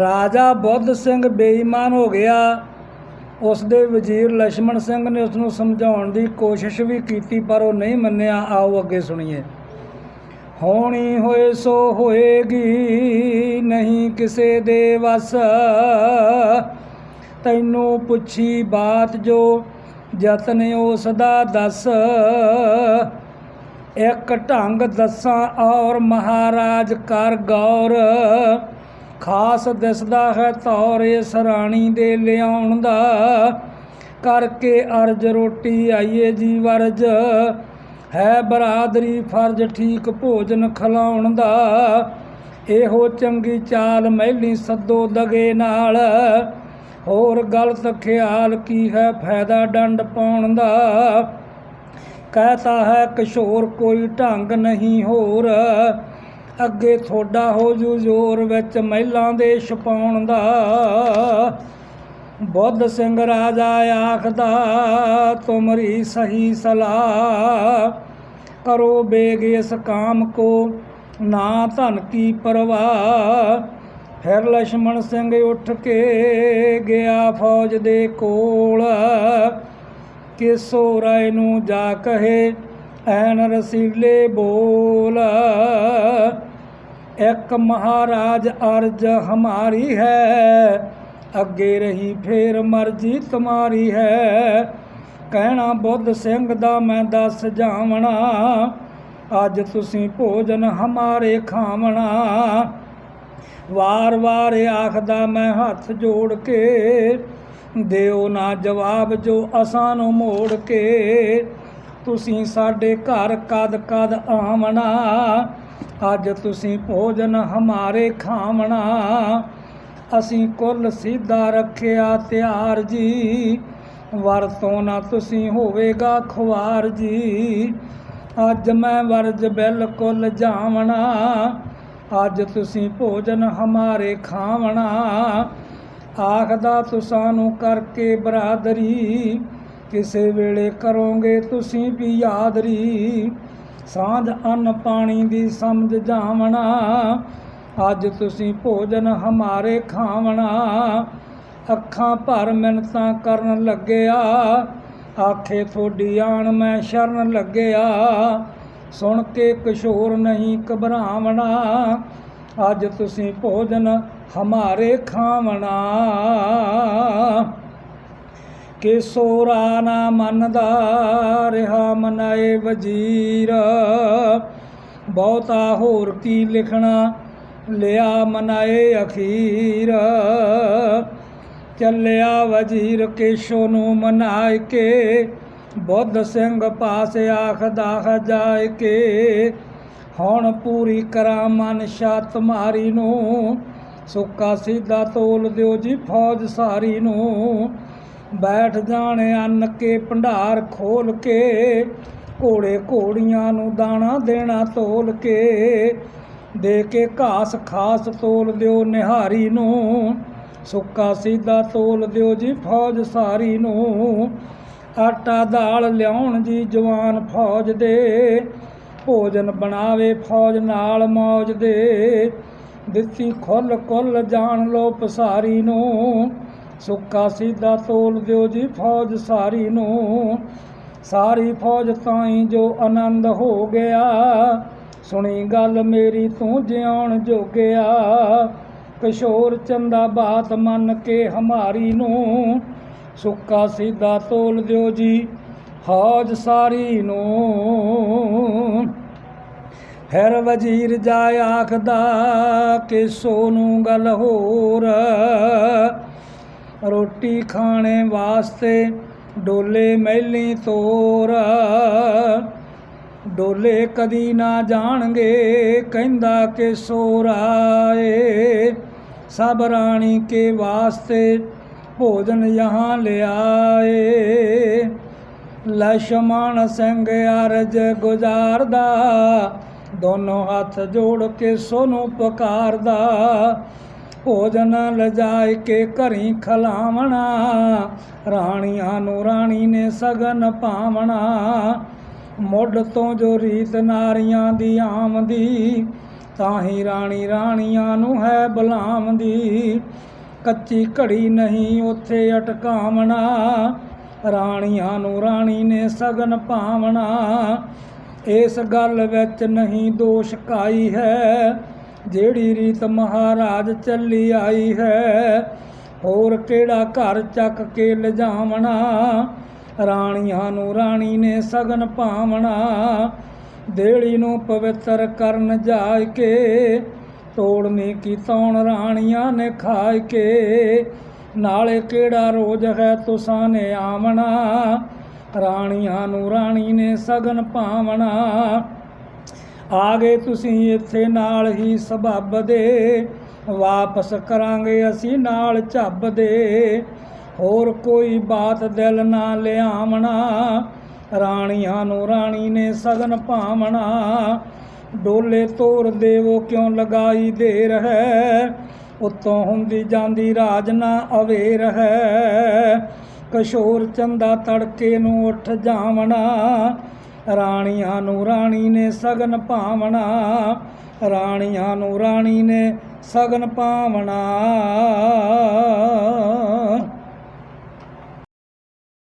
ਰਾਜਾ ਬੁੱਧ ਸਿੰਘ ਬੇਈਮਾਨ ਹੋ ਗਿਆ। ਉਸ ਦੇ ਵਜ਼ੀਰ ਲక్ష్మణ ਸਿੰਘ ਨੇ ਉਸ ਨੂੰ ਸਮਝਾਉਣ ਦੀ ਕੋਸ਼ਿਸ਼ ਵੀ ਕੀਤੀ, ਪਰ ਉਹ ਨਹੀਂ ਮੰਨਿਆ। ਆਓ ਅੱਗੇ ਸੁਣੀਏ। ਹੋਣੀ ਹੋਏ ਸੋ ਹੋਏਗੀ, ਨਹੀਂ ਕਿਸੇ ਦੇ ਵਸ। ਤੈਨੂੰ ਪੁੱਛੀ ਬਾਤ ਜੋ ਯਤਨ ਉਸ ਦਾ ਦੱਸ। ਇੱਕ ਢੰਗ ਦੱਸਾਂ ਔਰ ਮਹਾਰਾਜ ਕਰ ਗੌਰ। ਖਾਸ ਦਿਸਦਾ ਹੈ ਤੌਰ ਸਰਾਣੀ ਦੇ ਲਿਆਉਣ ਦਾ। ਕਰਕੇ ਅਰਜ ਰੋਟੀ ਆਈਏ ਜੀ ਵਰਜ। ਹੈ ਬਰਾਦਰੀ ਫਰਜ਼ ਠੀਕ ਭੋਜਨ ਖਿਲਾਉਣ ਦਾ। ਇਹੋ ਚੰਗੀ ਚਾਲ ਮਹਿਲੀ ਸੱਦੋ ਦਗੇ ਨਾਲ। ਹੋਰ ਗਲਤ ਖਿਆਲ ਕੀ ਹੈ ਫਾਇਦਾ ਡੰਡ ਪਾਉਣ ਦਾ। ਕਹਤਾ ਹੈ ਕਿਸ਼ੋਰ ਕੋਈ ਢੰਗ ਨਹੀਂ ਹੋਰ। ਅੱਗੇ ਥੋੜਾ ਹੋ ਜੂ ਜ਼ੋਰ ਵਿੱਚ ਮਹਿਲਾਂ ਦੇ ਛਪਾਉਣ ਦਾ। ਬੁੱਧ ਸਿੰਘ ਰਾਜਾ ਆਖਦਾ, ਤੁਮਰੀ ਸਹੀ ਸਲਾਹ ਕਰੋ ਬੇਗ ਇਸ ਕਾਮ ਕੋ, ਨਾ ਧਨ ਕੀ ਪਰਵਾਹ। ਫਿਰ ਲక్ష్మణ ਸਿੰਘ ਉੱਠ ਕੇ ਗਿਆ ਫੌਜ ਦੇ ਕੋਲ। ਕਿਸੋ ਰਾਏ ਨੂੰ ਜਾ ਕਹੇ, ਐਨ ਰਸੀਲੇ ਬੋਲ। ਇੱਕ ਮਹਾਰਾਜ ਅਰਜ ਹਮਾਰੀ ਹੈ। ਅੱਗੇ ਰਹੀ ਫੇਰ ਮਰਜ਼ੀ ਤੁਮਾਰੀ ਹੈ। ਕਹਿਣਾ ਬੁੱਧ ਸਿੰਘ ਦਾ ਮੈਂ ਦੱਸ ਜਾਵਣਾ, ਅੱਜ ਤੁਸੀਂ ਭੋਜਨ ਹਮਾਰੇ ਖਾਵਣਾ। ਵਾਰ-ਵਾਰ ਆਖਦਾ ਮੈਂ ਹੱਥ ਜੋੜ ਕੇ, ਦਿਓ ਨਾ ਜਵਾਬ ਜੋ ਅਸਾਂ ਨੂੰ ਮੋੜ ਕੇ। ਤੁਸੀਂ ਸਾਡੇ ਘਰ ਕਦ ਕਦ ਆਵਣਾ ਅੱਜ ਤੁਸੀਂ ਭੋਜਨ ਹਮਾਰੇ ਖਾਵਣਾ। ਅਸੀਂ ਕੁੱਲ ਸਿੱਧਾ ਰੱਖਿਆ ਤਿਆਰ ਜੀ। ਵਰਤੋਂ ਨਾ ਤੁਸੀਂ ਹੋਵੇਗਾ ਖੁਆਰ ਜੀ। ਅੱਜ ਮੈਂ ਵਰਜ ਬਿਲਕੁਲ ਜਾਵਣਾ। ਅੱਜ ਤੁਸੀਂ ਭੋਜਨ ਹਮਾਰੇ ਖਾਵਣਾ। ਆਖਦਾ ਤੁਸਾਂ ਨੂੰ ਕਰਕੇ ਬਰਾਦਰੀ। ਕਿਸੇ ਵੇਲੇ ਕਰੋਗੇ ਤੁਸੀਂ ਵੀ ਯਾਦਰੀ। ਸਾਂਝ ਅੰਨ ਪਾਣੀ ਦੀ ਸਮਝ ਜਾਵਣਾ। ਅੱਜ ਤੁਸੀਂ ਭੋਜਨ ਹਮਾਰੇ ਖਾਵਣਾ। ਅੱਖਾਂ ਭਰ ਮਿੰਨਤਾਂ ਕਰਨ ਲੱਗਿਆ। ਆਖੇ ਥੋਡੀ ਆਣ ਮੈਂ ਸ਼ਰਨ ਲੱਗਿਆ। ਸੁਣ ਕੇ ਕਿਸ਼ੋਰ ਨਹੀਂ ਘਬਰਾਵਣਾ। ਅੱਜ ਤੁਸੀਂ ਭੋਜਨ ਹਮਾਰੇ ਖਾਵਣਾ। ਕਿ ਸੋਰਾ ਨਾ ਮੰਨਦਾ, ਰਿਹਾ ਮਨਾਏ ਵਜ਼ੀਰ। ਬਹੁਤਾ ਹੋਰ ਕੀ ਲਿਖਣਾ, ਲਿਆ ਮਨਾਏ ਅਖੀਰ। ਚੱਲਿਆ ਵਜ਼ੀਰ ਕੇਸ਼ੋ ਨੂੰ ਮਨਾਇ ਕੇ, ਬੁੱਧ ਸਿੰਘ ਪਾਸ ਆਖਦਾ ਹੈ ਕੇ। ਹੁਣ ਪੂਰੀ ਕਰਾਂ ਮਨ ਮਨਸ਼ਾ ਮਾਰੀ ਨੂੰ, ਸੁੱਕਾ ਸਿੱਧਾ ਤੋਲ ਦਿਓ ਜੀ ਫੌਜ ਸਾਰੀ ਨੂੰ। ਬੈਠ ਜਾਣੇ ਅੰਨ ਕੇ ਭੰਡਾਰ ਖੋਲ ਕੇ, ਘੋੜੇ ਘੋੜੀਆਂ ਨੂੰ ਦਾਣਾ ਦੇਣਾ ਤੋਲ ਕੇ। ਦੇ ਕੇ ਘਾਸ ਖਾਸ ਤੋਲ ਦਿਓ ਨਿਹਾਰੀ ਨੂੰ, ਸੁੱਕਾ ਸੀਦਾ ਤੋਲ ਦਿਓ ਜੀ ਫੌਜ ਸਾਰੀ ਨੂੰ। ਆਟਾ ਦਾਲ ਲਿਆਉਣ ਜੀ ਜਵਾਨ ਫੌਜ ਦੇ, ਭੋਜਨ ਬਣਾਵੇ ਫੌਜ ਨਾਲ ਮੌਜ ਦੇ। ਦਿੱਤੀ ਖੁੱਲ ਖੁੱਲ ਜਾਣ ਲੋ ਪਸਾਰੀ ਨੂੰ ਸੁੱਕਾ ਸਿੱਧਾ ਤੋਲ ਦਿਓ ਜੀ ਫੌਜ ਸਾਰੀ ਨੂੰ। ਸਾਰੀ ਫੌਜ ਤਾਈ ਜੋ ਆਨੰਦ ਹੋ ਗਿਆ। ਸੁਣੀ ਗੱਲ ਮੇਰੀ ਤੂੰ ਜਿਉਣ ਜੋਗਿਆ। ਕਿਸ਼ੋਰ ਚੰਦਾ ਬਾਤ ਮੰਨ ਕੇ ਹਮਾਰੀ ਨੂੰ। ਸੁੱਕਾ ਸਿੱਧਾ ਤੋਲ ਦਿਓ ਜੀ ਫੌਜ ਸਾਰੀ ਨੂੰ। ਫਿਰ ਵਜ਼ੀਰ ਜਾ ਆਖਦਾ ਕਿ ਸੋਨੂੰ ਗੱਲ ਹੋਰ? ਰੋਟੀ ਖਾਣੇ ਵਾਸਤੇ ਡੋਲੇ ਮਹਿਲੀ ਤੋਰ ਡੋਲੇ ਕਦੀ ਨਾ ਜਾਣਗੇ ਕਹਿੰਦਾ ਕਿ ਸੋਰਾਏ ਸਭ ਰਾਣੀ ਕੇ ਵਾਸਤੇ ਭੋਜਨ ਯਹਾਂ ਲਿਆਏ ਲਛਮਣ ਸਿੰਘ ਅਰਜ ਗੁਜ਼ਾਰਦਾ ਦੋਨੋਂ ਹੱਥ ਜੋੜ ਕੇ ਸੋਨੂੰ ਪੁਕਾਰਦਾ ਭੋਜਨ ਲਜਾਇ ਕੇ ਘਰੀ ਖਲਾਵਣਾ, ਰਾਣੀਆਂ ਨੂੰ ਰਾਣੀ ਨੇ ਸਗਨ ਪਾਵਣਾ। ਮੁੱਢ ਤੋਂ ਜੋ ਰੀਤ ਨਾਰੀਆਂ ਦੀ ਆਮਦੀ ਤਾਂ ਹੀ ਰਾਣੀ ਰਾਣੀਆਂ ਨੂੰ ਹੈ ਬੁਲਾਵਦੀ। ਕੱਚੀ ਘੜੀ ਨਹੀਂ ਉੱਥੇ ਅਟਕਾਵਣਾ, ਰਾਣੀਆਂ ਨੂੰ ਰਾਣੀ ਨੇ ਸਗਨ ਪਾਵਣਾ। ਇਸ ਗੱਲ ਵਿੱਚ ਨਹੀਂ ਦੋਸ਼ ਕਾਈ ਹੈ ਜਿਹੜੀ ਰੀਤ ਮਹਾਰਾਜ ਚੱਲੀ ਆਈ ਹੈ, ਹੋਰ ਕਿਹੜਾ ਘਰ ਚੱਕ ਕੇ ਲਿਜਾਵਣਾ? ਰਾਣੀਆਂ ਨੂੰ ਰਾਣੀ ਨੇ ਸਗਨ ਪਾਵਣਾ। ਦੇੜੀ ਨੂੰ ਪਵਿੱਤਰ ਕਰਨ ਜਾ ਕੇ ਤੋੜਨੀ ਕੀ ਤੌਣ ਰਾਣੀਆਂ ਨੇ ਖਾਇ ਕੇ। ਨਾਲੇ ਕਿਹੜਾ ਰੋਜ਼ ਹੈ ਤੁਸਾਂ ਨੇ ਆਵਣਾ? ਰਾਣੀਆਂ ਨੂੰ ਰਾਣੀ ਨੇ ਸਗਨ ਪਾਵਣਾ। ਆ ਗਏ ਤੁਸੀਂ ਇੱਥੇ ਨਾਲ ਹੀ ਸਬੱਬ ਦੇ। ਵਾਪਸ ਕਰਾਂਗੇ ਅਸੀਂ ਨਾਲ ਝੱਬ ਦੇ। ਹੋਰ ਕੋਈ ਬਾਤ ਦਿਲ ਨਾ ਲਿਆਵਣਾ। ਰਾਣੀਆਂ ਨੂੰ ਰਾਣੀ ਨੇ ਸਗਨ ਪਾਵਣਾ। ਡੋਲੇ ਤੋਰ ਦੇਵੋ ਕਿਉਂ ਲਗਾਈ ਦੇਰ ਹੈ? ਉਤੋਂ ਹੁੰਦੀ ਜਾਂਦੀ ਰਾਜ ਨਾ ਅਵੇਰ ਹੈ। ਕਸ਼ੋਰ ਚੰਦਾ ਤੜਕੇ ਨੂੰ ਉੱਠ ਜਾਵਣਾ। ਰਾਣੀਆਂ ਨੂੰ ਰਾਣੀ ਨੇ ਸਗਨ ਪਾਵਣਾ ਰਾਣੀਆਂ ਨੂੰ ਰਾਣੀ ਨੇ ਸਗਨ ਭਾਵਣਾ